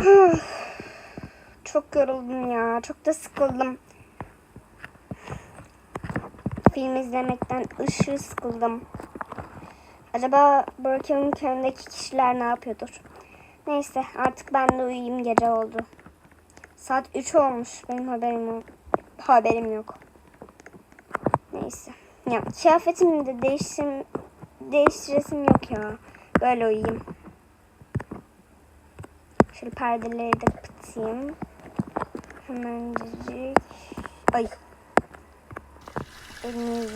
Çok yoruldum ya. Çok da sıkıldım. Film izlemekten ışığı sıkıldım. Acaba Burking'in köyündeki kişiler ne yapıyordur? Neyse artık ben de uyuyayım gece oldu. Saat 3 olmuş. Benim haberim yok. Haberim yok. Neyse. Ya kıyafetimi de değiştim değiştiresim yok ya. Böyle uyuyayım. Şöyle perdeleri de kapatayım. Hemencik. Ay. Elimi.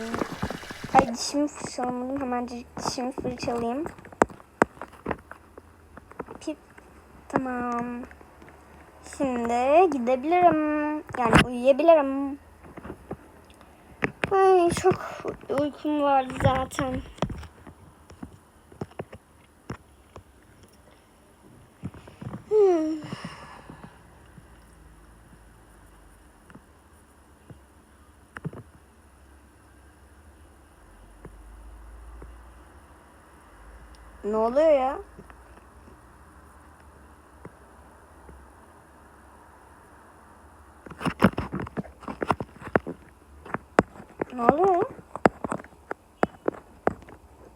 Ay dişimi fırçalamadım. Hemencik dişimi fırçalayayım. Pip. Tamam. Şimdi gidebilirim. Yani uyuyabilirim. Ay çok uykum vardı zaten. Ne oluyor ya? Ne oluyor?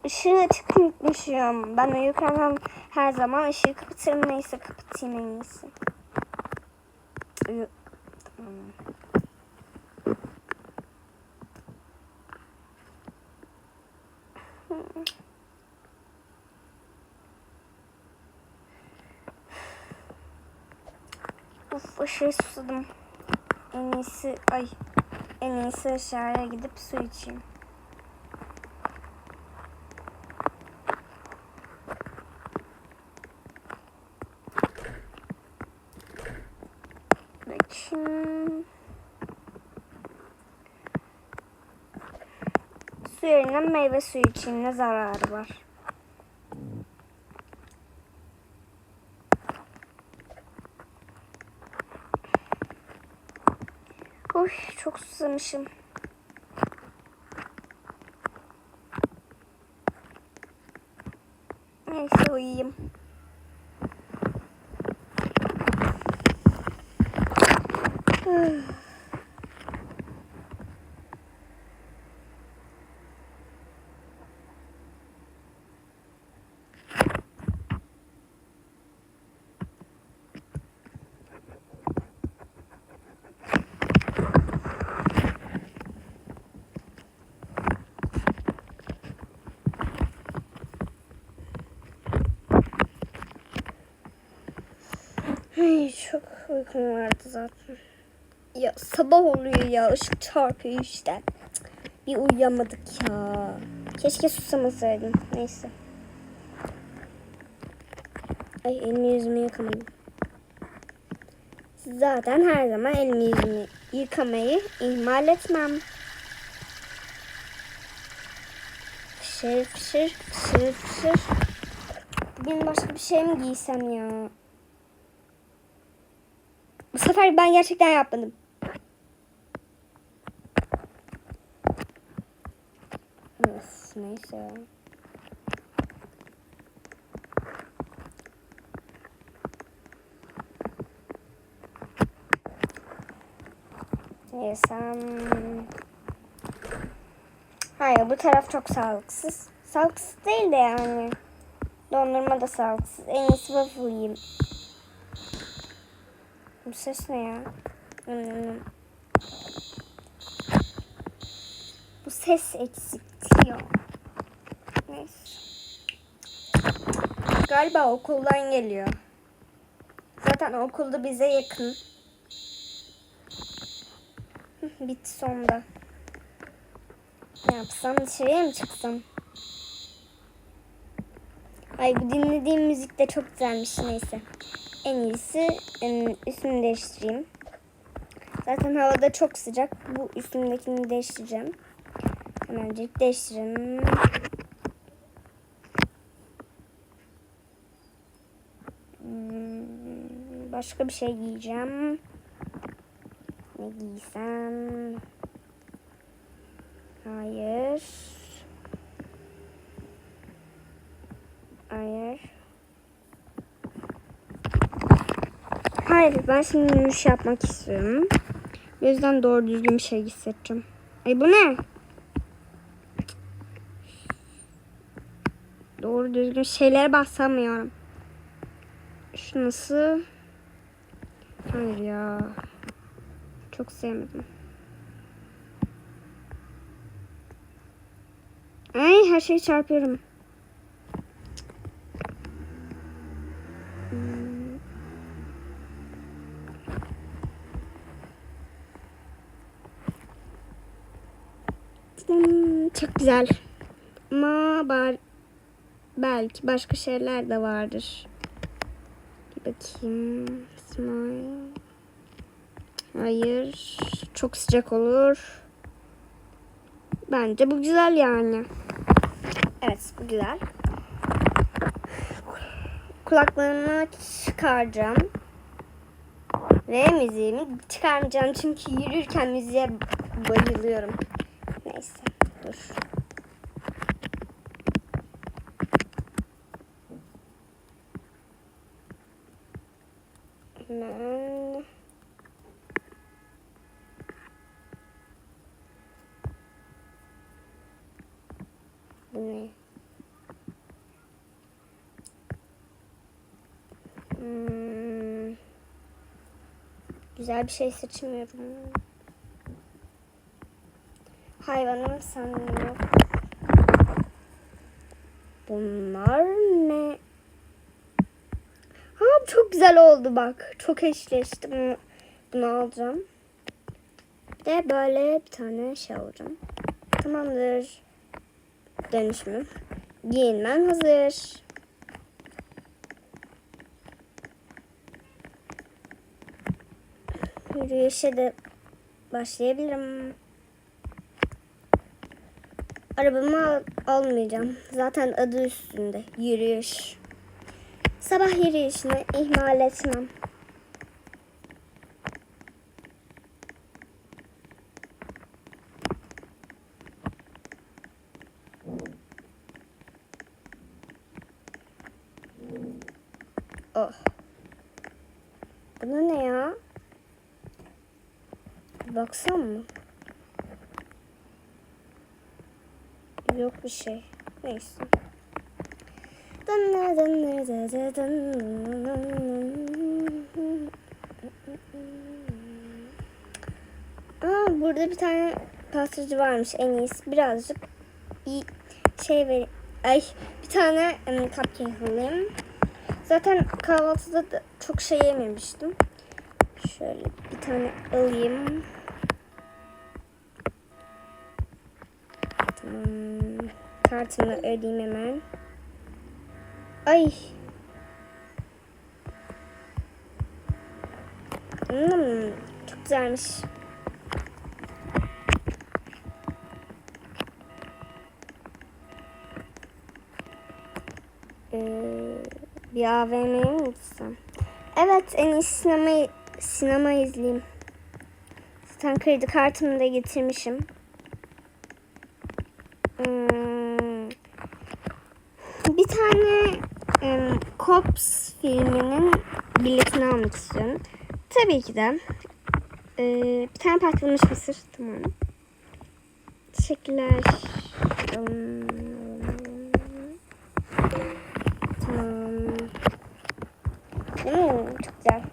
Işığı açık unutmuşum. Ben uyurken her zaman ışığı kapatırım. Neyse kapatayım en iyisi. Uyu. Tamam. Uf aşırı susadım. En iyisi ay en iyisi aşağıya gidip su içeyim. Bakayım. Meyve suyu için ne zararı var? Uy çok susamışım. Neyse uyuyayım. Ay çok uykum vardı zaten. Ya sabah oluyor ya ışık çarpıyor işte. Bir uyuyamadık ya. Keşke susamasaydım. Neyse. Ay elimi yüzümü yıkamadım. Zaten her zaman elimi yüzümü yıkamayı ihmal etmem. Fışır fışır fışır fışır. Bugün başka bir şey mi giysem ya? Bu sefer ben gerçekten yapmadım. Neyse. Yesem... Hayır bu taraf çok sağlıksız. Sağlıksız değil de yani. Dondurma da sağlıksız. En iyisi waffle yiyeyim. Bu ses ne ya? Bu ses eksikti ya. Neyse. Galiba okuldan geliyor. Zaten okulda bize yakın. Bitti sonunda. Ne yapsam dışarıya mı çıksam? Ay bu dinlediğim müzik de çok güzelmiş neyse. En iyisi em, üstümü değiştireyim. Zaten havada çok sıcak. Bu üstümdekini değiştireceğim. Hemencik değiştirelim. Hmm, Başka bir şey giyeceğim. Ne giysem? Hayır. Hayır. Hayır ben şimdi yürüyüş yapmak istiyorum. O yüzden doğru düzgün bir şey hissedeceğim. Ay bu ne? Doğru düzgün şeylere basamıyorum. Şu nasıl? Hayır ya. Çok sevmedim. Ay her şeyi çarpıyorum. Hmm. Hmm, çok güzel. Ama bar belki başka şeyler de vardır. Bir bakayım. Smile. Hayır. Çok sıcak olur. Bence bu güzel yani. Evet bu güzel. Kulaklarımı çıkaracağım. Ve müziğimi çıkarmayacağım çünkü yürürken müziğe bayılıyorum. Bu ne? Hmm. Güzel bir şey seçmiyorum. Hayvanım sanmıyorum. Bunlar ne? Ha çok güzel oldu bak. Çok eşleşti. Bunu, bunu alacağım. Bir de böyle bir tane şey alacağım. Tamamdır. Dönüşümüm. Giyinmem hazır. Yürüyüşe de başlayabilirim. Arabamı al- almayacağım. Zaten adı üstünde. Yürüyüş. Sabah yürüyüşünü ihmal etmem. Oh. Bu ne ya? Baksam mı? Yok bir şey. Neyse. Aa, burada bir tane pastacı varmış en iyisi. Birazcık iyi şey ver. Ay bir tane um, cupcake alayım. Zaten kahvaltıda da çok şey yememiştim. Şöyle bir tane alayım. Kartımla ödeyeyim hemen. Ay. Hmm, çok güzelmiş. Ee, bir AVM'ye mi gitsem? Evet en iyisi sinema, sinema izleyeyim. Zaten kredi kartımı da getirmişim. Hmm, tane em, Cops filminin biletini almak istiyorum. Tabii ki de. Ee, bir tane patlamış mısır. Tamam. Teşekkürler. Tamam. Hmm, çok güzel.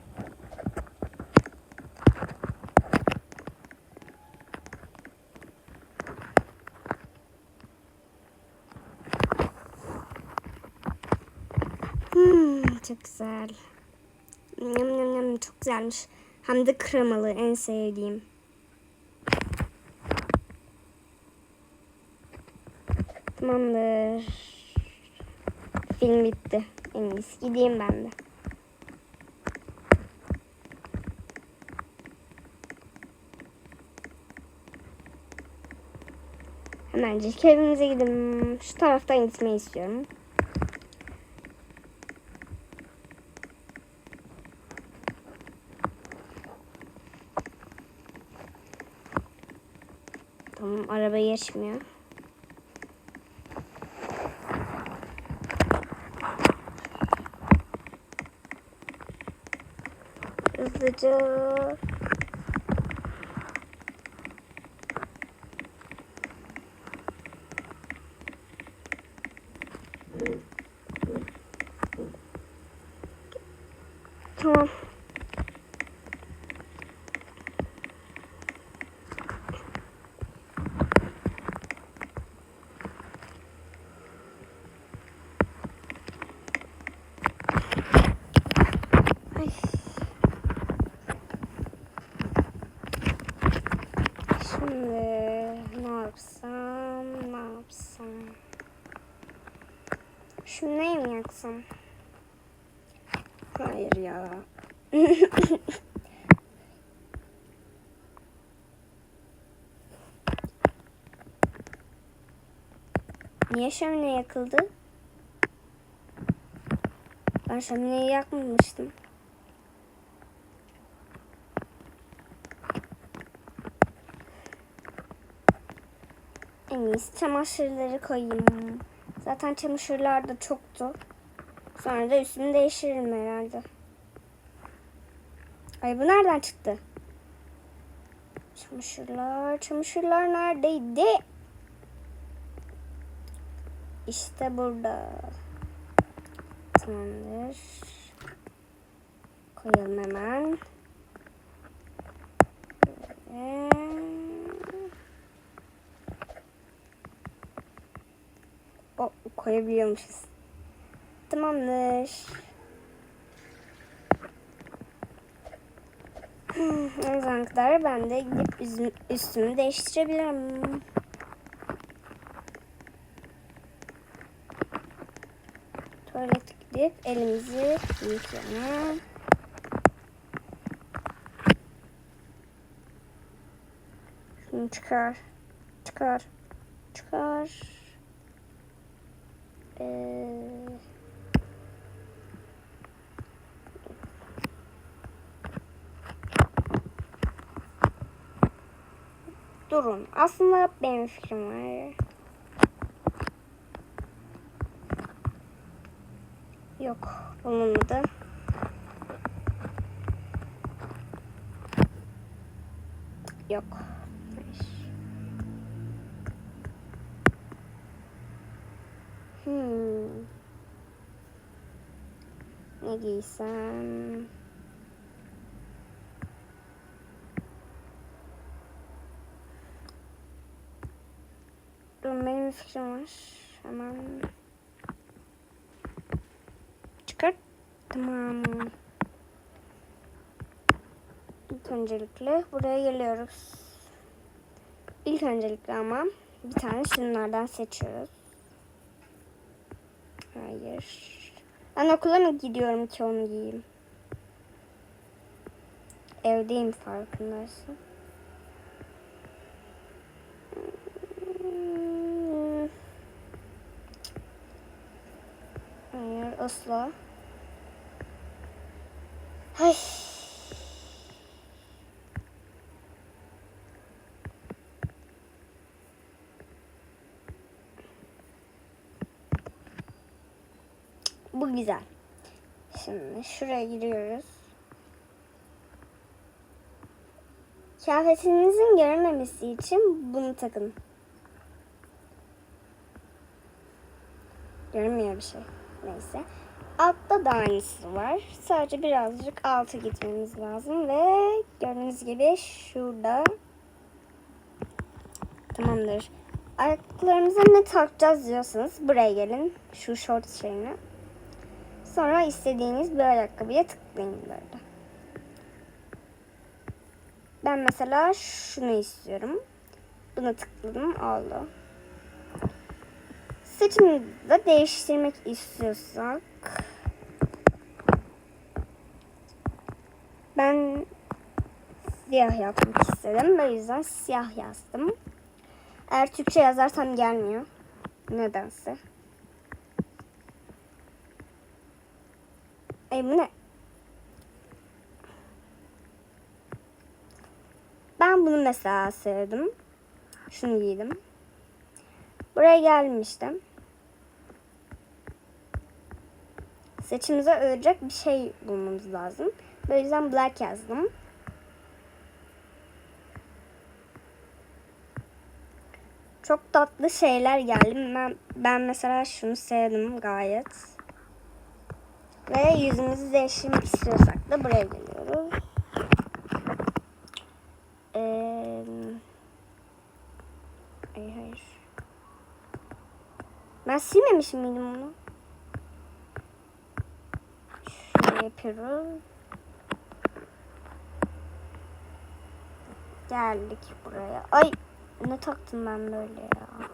Hmm, çok güzel. Yum, yum, yum, çok güzelmiş. Hem de kremalı en sevdiğim. Tamamdır. Film bitti. En iyisi gideyim ben de. Hemencik evimize gidelim. Şu taraftan gitmeyi istiyorum. Araba geçmiyor. hızlıca. Tamam. Ay. Şimdi ne yapsam, ne yapsam? Şunu ne mi yaksam? Hayır ya. Niye şömine yakıldı? Ben şömineyi yakmamıştım. En iyisi çamaşırları koyayım. Zaten çamaşırlar da çoktu. Sonra da üstümü değiştiririm herhalde. Ay bu nereden çıktı? Çamaşırlar, çamaşırlar neredeydi? İşte burada. Tamamdır. Koyalım hemen. Böyle. O koyabiliyormuşuz. Tamamdır. O zaman kadar ben de gidip üstümü değiştirebilirim. Tuvalete gidip elimizi yıkayalım. Şunu çıkar. Çıkar. Çıkar. Ee, durun. Aslında benim fikrim var. Yok. Bulunmadı. Yok. Hmm. Ne giysem? Dur benim bir fikrim var. Hemen çıkart. Tamam. İlk öncelikle buraya geliyoruz. İlk öncelikle ama bir tane şunlardan seçiyoruz. Hayır. Ben okula mı gidiyorum ki onu giyeyim? Evdeyim farkındaysın. Hayır asla. Ay. Bu güzel. Şimdi şuraya giriyoruz. Kıyafetinizin görünmemesi için bunu takın. Görünmüyor bir şey. Neyse. Altta da aynısı var. Sadece birazcık alta gitmemiz lazım ve gördüğünüz gibi şurada tamamdır. Ayaklarımıza ne takacağız diyorsanız buraya gelin. Şu short şeyine. Sonra istediğiniz bir ayakkabıya tıklayın böyle. Ben mesela şunu istiyorum. Buna tıkladım oldu. Saçımı da değiştirmek istiyorsak ben siyah yapmak istedim. O yüzden siyah yazdım. Eğer Türkçe yazarsam gelmiyor. Nedense. Ay? Ben bunu mesela sevdim. Şunu giydim. Buraya gelmiştim. Saçımıza örecek bir şey bulmamız lazım. Böyle yüzden black yazdım. Çok tatlı şeyler geldi. Ben, ben mesela şunu sevdim gayet. Ve yüzümüzü değiştirmek istiyorsak da buraya geliyoruz. Ee, hayır hayır. Ben silmemişim miydim onu? Şöyle yapıyoruz. Geldik buraya. Ay ne taktım ben böyle ya.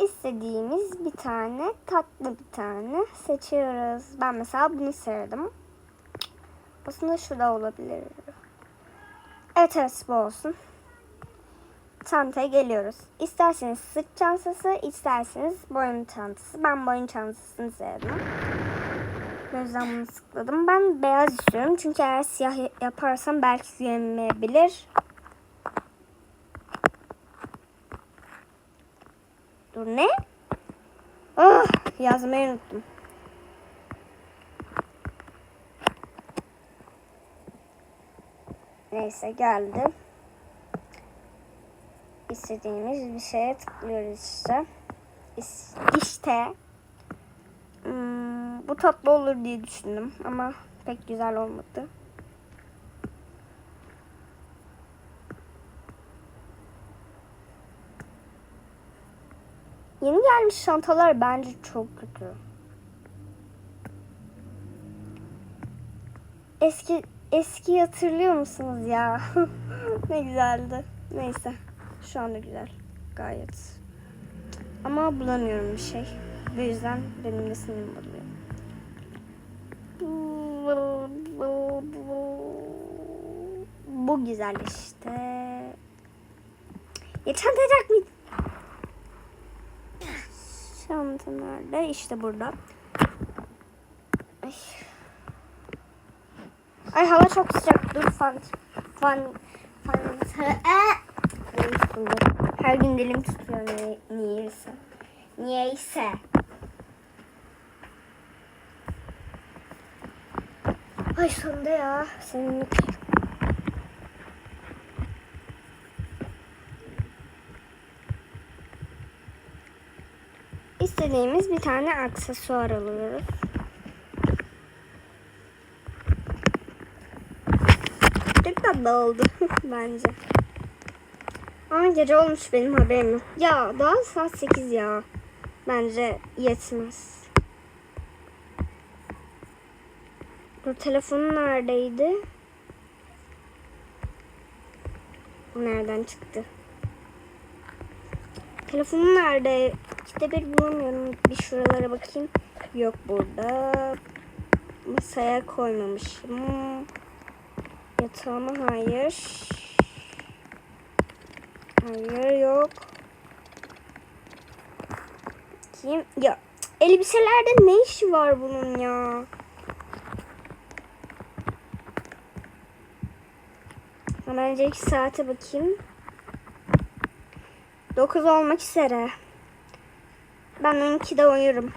İstediğimiz bir tane tatlı bir tane seçiyoruz. Ben mesela bunu sevdim. Aslında şu da olabilir. Evet evet bu olsun. Çantaya geliyoruz. İsterseniz sırt çantası, isterseniz boyun çantası. Ben boyun çantasını sevdim. O yüzden bunu sıkladım. Ben beyaz istiyorum. Çünkü eğer siyah yaparsam belki güvenmeyebilir. Dur ne? Ah, yazmayı unuttum. Neyse geldi. İstediğimiz bir şeye tıklıyoruz işte. İşte. Hmm, bu tatlı olur diye düşündüm ama pek güzel olmadı. Yeni gelmiş çantalar bence çok kötü. Eski eski hatırlıyor musunuz ya? ne güzeldi. Neyse. Şu anda güzel. Gayet. Ama bulamıyorum bir şey. Bu yüzden benim de sinirim bozuluyor. Bu güzel işte. Ya çanta edecek miyim? Çanta nerede? İşte burada. Ay. Ay hava çok sıcak. Dur fan fan fan Ee, her gün dilim tutuyor niye, niyeyse. Niyeyse. Ay sonunda ya. Senin İstediğimiz bir tane aksesuar alıyoruz. Çok tatlı oldu bence. Ama gece olmuş benim haberim yok. Ya daha saat 8 ya. Bence yetmez. Bu telefonun neredeydi? Nereden çıktı? Telefonun nerede? İşte bir bulamıyorum. Bir şuralara bakayım. Yok burada. Masaya koymamışım. Yatağıma hayır. Hayır yok. Kim? Ya elbiselerde ne işi var bunun ya? Hemen önceki saate bakayım. 9 olmak üzere. Ben 12'de uyurum.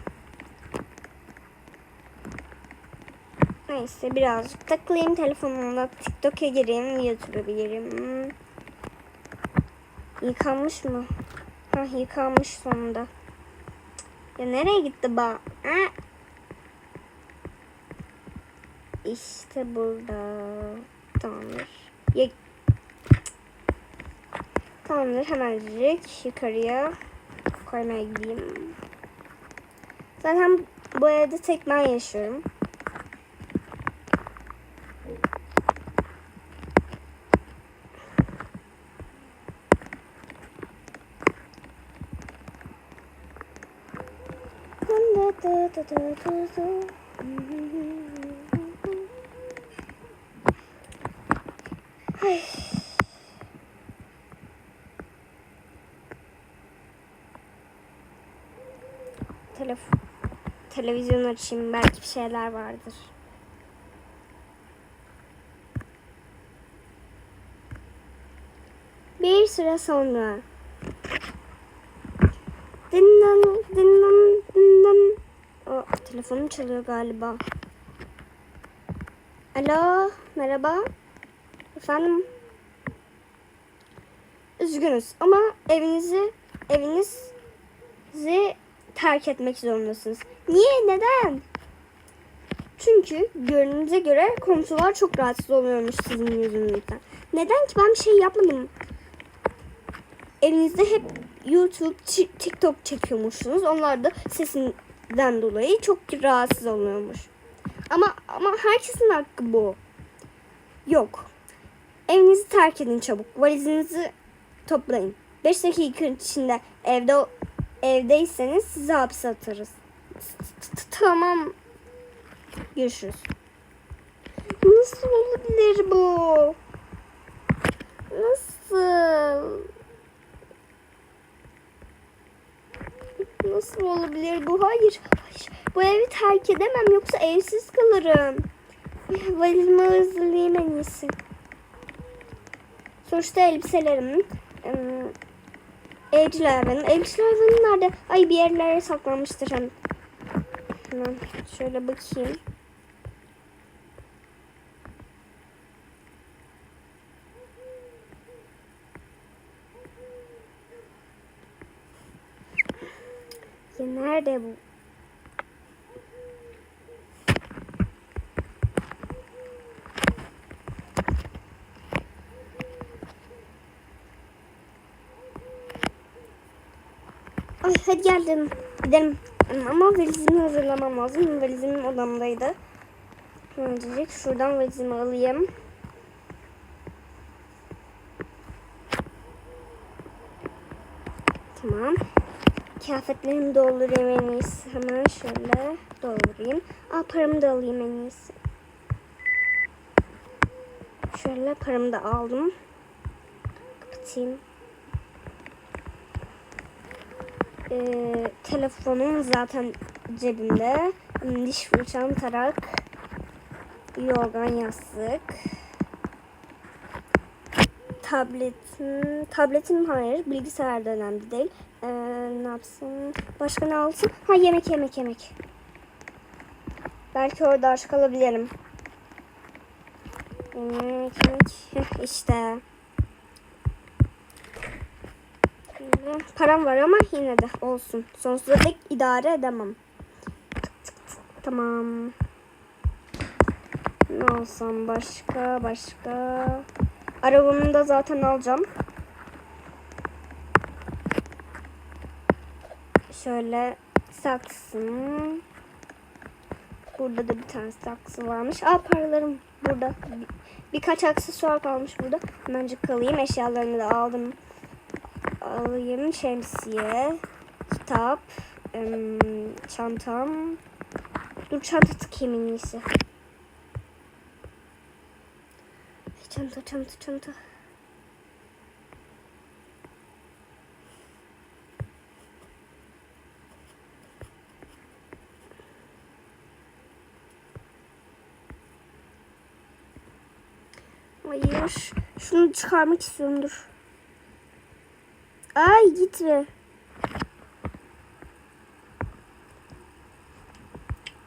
Neyse birazcık takılayım telefonumla. TikTok'a gireyim, YouTube'a gireyim. Yıkanmış mı? Hah yıkanmış sonunda. Ya nereye gitti ba? Ha? İşte burada. Tamamdır. Ya... Tamamdır hemencik yukarıya koymaya gideyim. Zaten bu evde tek ben yaşıyorum. Ay. Televizyon açayım belki bir şeyler vardır. Bir süre sonra telefonum çalıyor galiba. Alo, merhaba. Efendim? Üzgünüz ama evinizi evinizi terk etmek zorundasınız. Niye? Neden? Çünkü görünüze göre komşular çok rahatsız oluyormuş sizin yüzünüzden. Neden ki ben bir şey yapmadım? Evinizde hep YouTube, Ti- TikTok çekiyormuşsunuz. Onlar da sesinden dolayı çok rahatsız oluyormuş. Ama ama herkesin hakkı bu. Yok. Evinizi terk edin çabuk. Valizinizi toplayın. 5 dakika içinde evde evdeyseniz sizi hapse atarız. Tamam. Görüşürüz. Nasıl olabilir bu? Nasıl? Nasıl olabilir bu? Hayır, hayır. Bu evi terk edemem yoksa evsiz kalırım. Valizimi hazırlayayım en iyisi. Sonuçta elbiselerim. ım, Evcil hayvanım. Evcil hayvanım nerede? Ay bir yerlere saklanmıştır hem. Şöyle bakayım. Ya nerede bu? Ay hadi geldim. Gidelim. Ama valizimi hazırlamam lazım. Valizim odamdaydı. Öncelik şuradan valizimi alayım. Tamam. Kıyafetlerimi doldurayım en iyisi. Hemen şöyle doldurayım. Aa paramı da alayım en iyisi. Şöyle paramı da aldım. Kapatayım. Ee, telefonum zaten cebimde. Diş fırçam, tarak, yorgan, yastık. Tabletim, tabletim hayır, bilgisayar da değil. Ne yapsın? Başka ne alsın? Ha yemek, yemek, yemek. Belki orada aç kalabilirim. Yemek, yemek. İşte. Param var ama yine de olsun. Sonsuza dek idare edemem. Tamam. Ne alsam başka başka. Arabamı da zaten alacağım. Şöyle saksım. Burada da bir tane saksı varmış. Aa paralarım burada. Bir- birkaç aksesuar kalmış burada. Hemencik alayım. Eşyalarımı da aldım alayım şemsiye, kitap, çantam. Dur çanta tıkayım en iyisi. Çanta çanta çanta. Hayır. Şunu çıkarmak istiyorum dur. Ay gitme.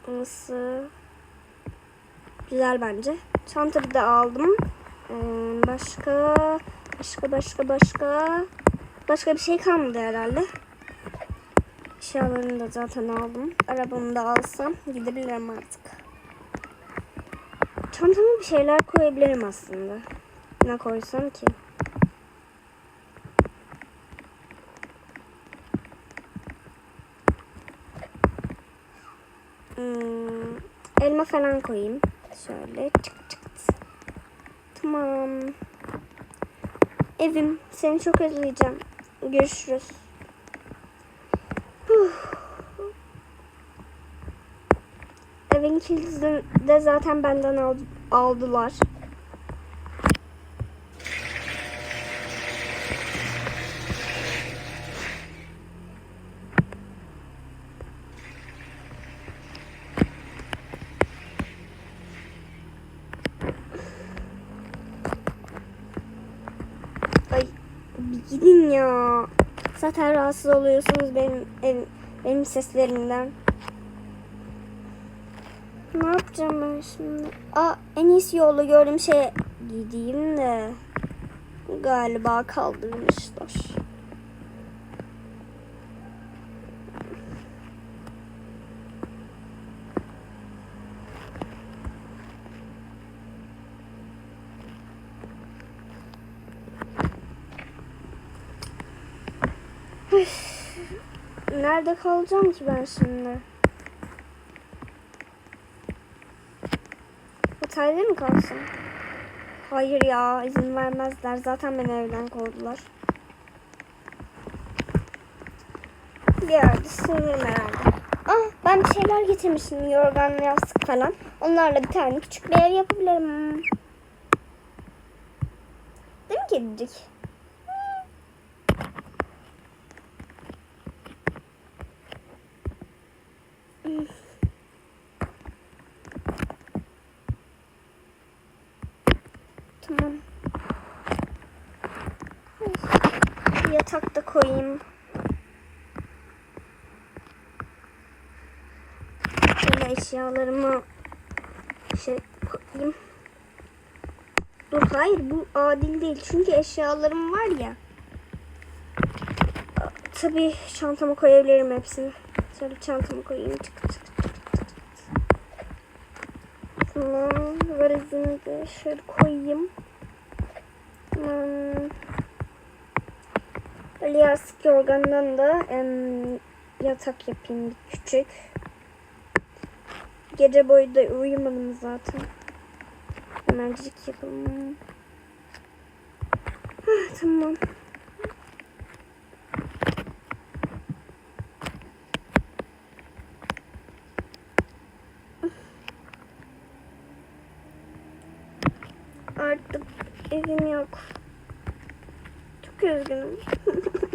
Nasıl? Güzel bence. Çantamı da aldım. Ee, başka, başka, başka, başka. Başka bir şey kalmadı herhalde. Eşyalarını da zaten aldım. Arabamı da alsam gidebilirim artık. Çantama bir şeyler koyabilirim aslında. Ne koysam ki? Hmm, elma falan koyayım. Şöyle çık çık. Tamam. Evim seni çok özleyeceğim. Görüşürüz. Evin kilidini de zaten benden aldı- aldılar. Ay bir gidin ya. Zaten rahatsız oluyorsunuz benim ev, benim seslerimden. Ne yapacağım ben şimdi? Aa en iyisi yolu gördüm şey gideyim de galiba kaldırmışlar. Nerede kalacağım ki ben şimdi? Otelde mi kalsam? Hayır ya izin vermezler. Zaten beni evden kovdular. Bir yerde sığınırım herhalde. Ah ben bir şeyler getirmişim. Yorgan, yastık falan. Onlarla bir tane küçük bir ev yapabilirim. Değil mi kedicik? Tamam. Bir yatak da koyayım. Şöyle eşyalarımı şey koyayım. Dur hayır bu adil değil. Çünkü eşyalarım var ya. Tabii çantama koyabilirim hepsini. Şöyle çantama koyayım. Çık çık çık çık. Tamam. Valizimi de şöyle koyayım. Hmm. Böyle yastık yorgandan da em, yatak yapayım küçük. Gece boyu da uyumadım zaten. Hemencik yapalım. Ah, tamam. Artık evim yok. Çok üzgünüm.